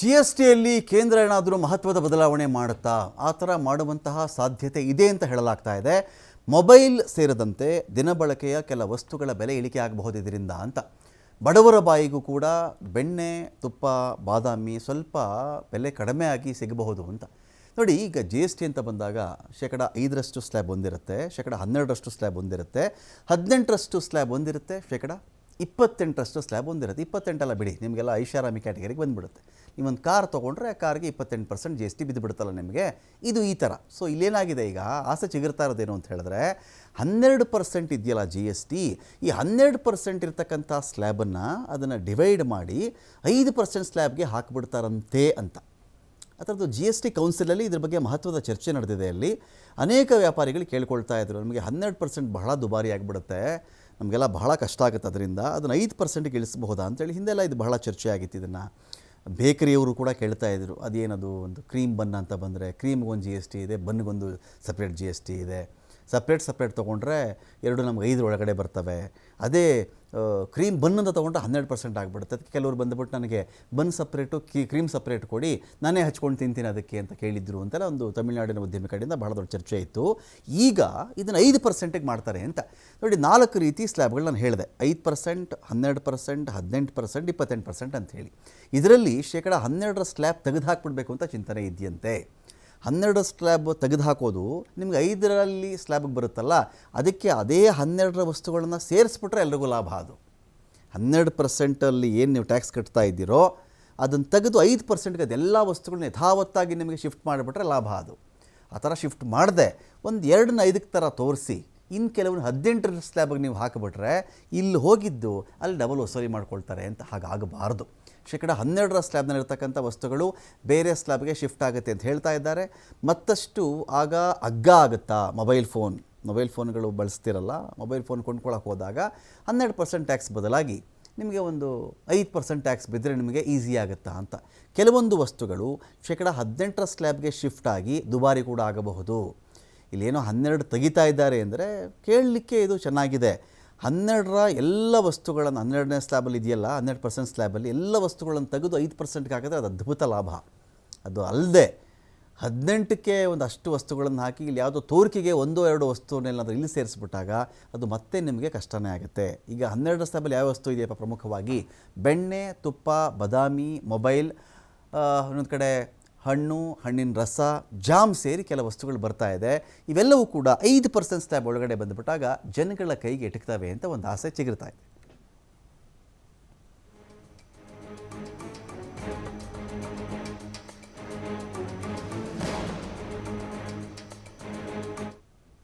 G S ಟಿಯಲ್ಲಿ ಕೇಂದ್ರ ಏನಾದರೂ ಮಹತ್ವದ ಬದಲಾವಣೆ ಮಾಡುತ್ತಾ? ಆ ಥರ ಮಾಡುವಂತಹ ಸಾಧ್ಯತೆ ಇದೆ ಅಂತ ಹೇಳಲಾಗ್ತಾ ಇದೆ. ಮೊಬೈಲ್ ಸೇರಿದಂತೆ ದಿನಬಳಕೆಯ ಕೆಲ ವಸ್ತುಗಳ ಬೆಲೆ ಇಳಿಕೆ ಆಗಬಹುದು ಇದರಿಂದ ಅಂತ. ಬಡವರ ಬಾಯಿಗೂ ಕೂಡ ಬೆಣ್ಣೆ, ತುಪ್ಪ, ಬಾದಾಮಿ ಸ್ವಲ್ಪ ಬೆಲೆ ಕಡಿಮೆ ಆಗಿ ಸಿಗಬಹುದು ಅಂತ. ನೋಡಿ, ಈಗ ಜಿ ಎಸ್ ಟಿ ಅಂತ ಬಂದಾಗ ಶೇಕಡ ಐದರಷ್ಟು ಸ್ಲ್ಯಾಬ್ ಒಂದಿರುತ್ತೆ, ಶೇಕಡ ಹನ್ನೆರಡರಷ್ಟು ಸ್ಲ್ಯಾಬ್ ಒಂದಿರುತ್ತೆ, ಹದಿನೆಂಟರಷ್ಟು ಸ್ಲ್ಯಾಬ್ ಹೊಂದಿರುತ್ತೆ ಶೇಕಡ ಇಪ್ಪತ್ತೆಂಟರಷ್ಟು ಸ್ಲ್ಯಾಬ್ ಒಂದಿರುತ್ತೆ. ಇಪ್ಪತ್ತೆಂಟಲ್ಲ ಬಿಡಿ, ನಿಮಗೆಲ್ಲ ಐಷಾರಾಮಿ ಕ್ಯಾಟಗರಿಗೆ ಬಂದುಬಿಡುತ್ತೆ. ನೀವೊಂದು ಕಾರ್ ತೊಗೊಂಡ್ರೆ ಆ ಕಾರ್ಗೆ ಇಪ್ಪತ್ತೆಂಟು ಪರ್ಸೆಂಟ್ ಜಿ ಎಸ್ ಟಿ ಬಿದ್ದುಬಿಡುತ್ತಲ್ಲ ನಿಮಗೆ. ಇದು ಈ ಥರ ಸೊ ಇಲ್ಲೇನಾಗಿದೆ ಈಗ? ಆಸೆ ಚಿಗಿರ್ತಾ ಇರೋದೇನು ಅಂತ ಹೇಳಿದ್ರೆ, ಹನ್ನೆರಡು ಪರ್ಸೆಂಟ್ ಇದೆಯಲ್ಲ ಜಿ ಎಸ್ ಟಿ ಈ ಹನ್ನೆರಡು ಪರ್ಸೆಂಟ್ ಇರ್ತಕ್ಕಂಥ ಸ್ಲ್ಯಾಬನ್ನು ಅದನ್ನು ಡಿವೈಡ್ ಮಾಡಿ ಐದು ಪರ್ಸೆಂಟ್ ಸ್ಲ್ಯಾಬ್ಗೆ ಹಾಕಿಬಿಡ್ತಾರಂತೆ ಅಂತ. ಅದರದ್ದು ಜಿ ಎಸ್ ಟಿ ಕೌನ್ಸಿಲಲ್ಲಿ ಇದ್ರ ಬಗ್ಗೆ ಮಹತ್ವದ ಚರ್ಚೆ ನಡೆದಿದೆ ಅಲ್ಲಿ. ಅನೇಕ ವ್ಯಾಪಾರಿಗಳು ಕೇಳ್ಕೊಳ್ತಾ ಇದ್ರು, ನಮಗೆ ಹನ್ನೆರಡು ಪರ್ಸೆಂಟ್ ಬಹಳ ದುಬಾರಿ ಆಗಿಬಿಡುತ್ತೆ. ನಮಗೆಲ್ಲ ಬಹಳ ಕಷ್ಟ ಆಗುತ್ತೆ ಅದರಿಂದ ಅದನ್ನು ಐದು ಪರ್ಸೆಂಟ್ಗೆ ಇಳಿಸಬಹುದಾ ಅಂತೇಳಿ ಹಿಂದೆಲ್ಲ ಇದು ಬಹಳ ಚರ್ಚೆ ಆಗಿತ್ತು ಇದನ್ನು. ಬೇಕರಿಯವರು ಕೂಡ ಕೇಳ್ತಾ ಇದ್ದರು ಅದೇನದು ಒಂದು ಕ್ರೀಮ್ ಬನ್ ಅಂತ ಬಂದರೆ ಕ್ರೀಮ್ಗೊಂದು ಜಿ ಎಸ್ ಟಿ ಇದೆ ಬನ್ಗೊಂದು ಸಪ್ರೇಟ್ ಜಿ ಎಸ್ ಟಿ ಇದೆ. ಸಪ್ರೇಟ್ ಸಪ್ರೇಟ್ ತೊಗೊಂಡ್ರೆ ಎರಡು ನಮ್ಗೆ ಐದರ ಒಳಗಡೆ ಬರ್ತವೆ. ಅದೇ ಕ್ರೀಮ್ ಬನ್ ಅಂತ ತೊಗೊಂಡ್ರೆ ಹನ್ನೆರಡು ಪರ್ಸೆಂಟ್ ಆಗಿಬಿಡುತ್ತೆ. ಅದಕ್ಕೆ ಕೆಲವರು ಬಂದುಬಿಟ್ಟು ನನಗೆ ಬನ್ ಸಪ್ರೇಟು ಕೀ ಕ್ರೀಮ್ ಸಪ್ರೇಟ್ ಕೊಡಿ, ನಾನೇ ಹಚ್ಕೊಂಡು ತಿಂತೀನಿ ಅದಕ್ಕೆ ಅಂತ ಕೇಳಿದ್ರು ಅಂತೆಲ್ಲ ಒಂದು ತಮಿಳುನಾಡಿನ ಉದ್ಯಮಿ ಕಡೆಯಿಂದ ಬಹಳ ದೊಡ್ಡ ಚರ್ಚೆ ಇತ್ತು. ಈಗ ಇದನ್ನು ಐದು ಪರ್ಸೆಂಟಿಗೆ ಮಾಡ್ತಾರೆ ಅಂತ. ನೋಡಿ, ನಾಲ್ಕು ರೀತಿ ಸ್ಲ್ಯಾಬ್ಗಳು ನಾನು ಹೇಳಿದೆ. ಐದು ಪರ್ಸೆಂಟ್ ಹನ್ನೆರಡು ಪರ್ಸೆಂಟ್ ಹದಿನೆಂಟು ಪರ್ಸೆಂಟ್ ಇಪ್ಪತ್ತೆಂಟು ಪರ್ಸೆಂಟ್ ಅಂತ ಹೇಳಿ. ಇದರಲ್ಲಿ ಶೇಕಡ ಹನ್ನೆರಡರ ಸ್ಲ್ಯಾಬ್ ತೆಗೆದು ಹಾಕ್ಬಿಡ್ಬೇಕು ಅಂತ ಚಿಂತನೆ ಇದೆಯಂತೆ. ಹನ್ನೆರಡು ಸ್ಲ್ಯಾಬ್ ತೆಗೆದುಹಾಕೋದು ನಿಮ್ಗೆ ಐದರಲ್ಲಿ ಸ್ಲ್ಯಾಬಿಗೆ ಬರುತ್ತಲ್ಲ, ಅದಕ್ಕೆ ಅದೇ ಹನ್ನೆರಡರ ವಸ್ತುಗಳನ್ನು ಸೇರಿಸ್ಬಿಟ್ರೆ ಎಲ್ರಿಗೂ ಲಾಭ ಅದು. ಹನ್ನೆರಡು ಪರ್ಸೆಂಟಲ್ಲಿ ಏನು ನೀವು ಟ್ಯಾಕ್ಸ್ ಕಟ್ತಾ ಇದ್ದೀರೋ, ಅದನ್ನು ತೆಗೆದು ಐದು ಪರ್ಸೆಂಟ್ಗೆ ಅದೆಲ್ಲ ವಸ್ತುಗಳನ್ನ ಯಥಾವತ್ತಾಗಿ ನಿಮಗೆ ಶಿಫ್ಟ್ ಮಾಡಿಬಿಟ್ರೆ ಲಾಭ ಅದು. ಆ ಥರ ಶಿಫ್ಟ್ ಮಾಡದೆ, ಒಂದು ಎರಡನ್ನ ಐದಕ್ಕೆ ಥರ ತೋರಿಸಿ ಇನ್ನು ಕೆಲವೊಂದು ಹದಿನೆಂಟರ ಸ್ಲ್ಯಾಬಿಗೆ ನೀವು ಹಾಕಿಬಿಟ್ರೆ ಇಲ್ಲಿ ಹೋಗಿದ್ದು ಅಲ್ಲಿ ಡಬಲ್ ವಸೂಲಿ ಮಾಡ್ಕೊಳ್ತಾರೆ ಅಂತ ಹಾಗಾಗಬಾರ್ದು. ಶೇಕಡ ಹನ್ನೆರಡರ ಸ್ಲ್ಯಾಬ್ನಲ್ಲಿರ್ತಕ್ಕಂಥ ವಸ್ತುಗಳು ಬೇರೆ ಸ್ಲ್ಯಾಬ್ಗೆ ಶಿಫ್ಟ್ ಆಗುತ್ತೆ ಅಂತ ಹೇಳ್ತಾ ಇದ್ದಾರೆ. ಮತ್ತಷ್ಟು ಆಗ ಅಗ್ಗ ಆಗುತ್ತಾ? Mobile phone. ಮೊಬೈಲ್ ಫೋನ್ಗಳು ಬಳಸ್ತಿರಲ್ಲ. ಮೊಬೈಲ್ ಫೋನ್ ಕೊಂಡ್ಕೊಳ್ಳೋಕೆ ಹೋದಾಗ ಹನ್ನೆರಡು ಪರ್ಸೆಂಟ್ ಟ್ಯಾಕ್ಸ್ ಬದಲಾಗಿ ನಿಮಗೆ ಒಂದು ಐದು ಪರ್ಸೆಂಟ್ ಟ್ಯಾಕ್ಸ್ ಬಿದ್ದರೆ ನಿಮಗೆ ಈಸಿ ಆಗುತ್ತಾ ಅಂತ. ಕೆಲವೊಂದು ವಸ್ತುಗಳು ಶೇಕಡ ಹದಿನೆಂಟರ ಸ್ಲ್ಯಾಬ್ಗೆ ಶಿಫ್ಟ್ ಆಗಿ ದುಬಾರಿ ಕೂಡ ಆಗಬಹುದು. ಇಲ್ಲೇನೋ ಹನ್ನೆರಡು ತೆಗಿತಾ ಇದ್ದಾರೆ ಅಂದರೆ ಕೇಳಲಿಕ್ಕೆ ಇದು ಚೆನ್ನಾಗಿದೆ. ಹನ್ನೆರಡರ ಎಲ್ಲ ವಸ್ತುಗಳನ್ನು, ಹನ್ನೆರಡನೇ ಸ್ಲ್ಯಾಬಲ್ಲಿ ಇದೆಯಲ್ಲ, ಹನ್ನೆರಡು ಪರ್ಸೆಂಟ್ ಸ್ಲ್ಯಾಬಲ್ಲಿ ಎಲ್ಲ ವಸ್ತುಗಳನ್ನು ತೆಗೆದು ಐದು ಪರ್ಸೆಂಟ್ಗೆ ಹಾಕಿದ್ರೆ ಅದು ಅದ್ಭುತ ಲಾಭ. ಅದು ಅಲ್ಲದೆ ಹದಿನೆಂಟಕ್ಕೆ ಒಂದು ಅಷ್ಟು ವಸ್ತುಗಳನ್ನು ಹಾಕಿ ಇಲ್ಲಿ ಯಾವುದೋ ತೋರಿಕೆಗೆ ಒಂದೋ ಎರಡು ವಸ್ತುವನ್ನೆಲ್ಲಾದರೂ ಇಲ್ಲಿ ಸೇರಿಸ್ಬಿಟ್ಟಾಗ ಅದು ಮತ್ತೆ ನಿಮಗೆ ಕಷ್ಟನೇ ಆಗುತ್ತೆ. ಈಗ ಹನ್ನೆರಡು ಸ್ಲ್ಯಾಬಲ್ಲಿ ಯಾವ ವಸ್ತು ಇದೆಯಪ್ಪ ಪ್ರಮುಖವಾಗಿ? ಬೆಣ್ಣೆ, ತುಪ್ಪ, ಬದಾಮಿ, ಮೊಬೈಲ್ ಇನ್ನೊಂದು ಕಡೆ ಹಣ್ಣು, ಹಣ್ಣಿನ ರಸ, ಜಾಮ್ ಸೇರಿ ಕೆಲ ವಸ್ತುಗಳು ಬರ್ತಾ ಇದೆ. ಇವೆಲ್ಲವೂ ಕೂಡ ಐದು ಪರ್ಸೆಂಟ್ ಸ್ಲ್ಯಾಬ್ ಒಳಗಡೆ ಬಂದುಬಿಟ್ಟಾಗ ಜನಗಳ ಕೈಗೆ ಎಟಕ್ತವೆ ಅಂತ ಒಂದು ಆಸೆ ಚಿಗುರ್ತಾ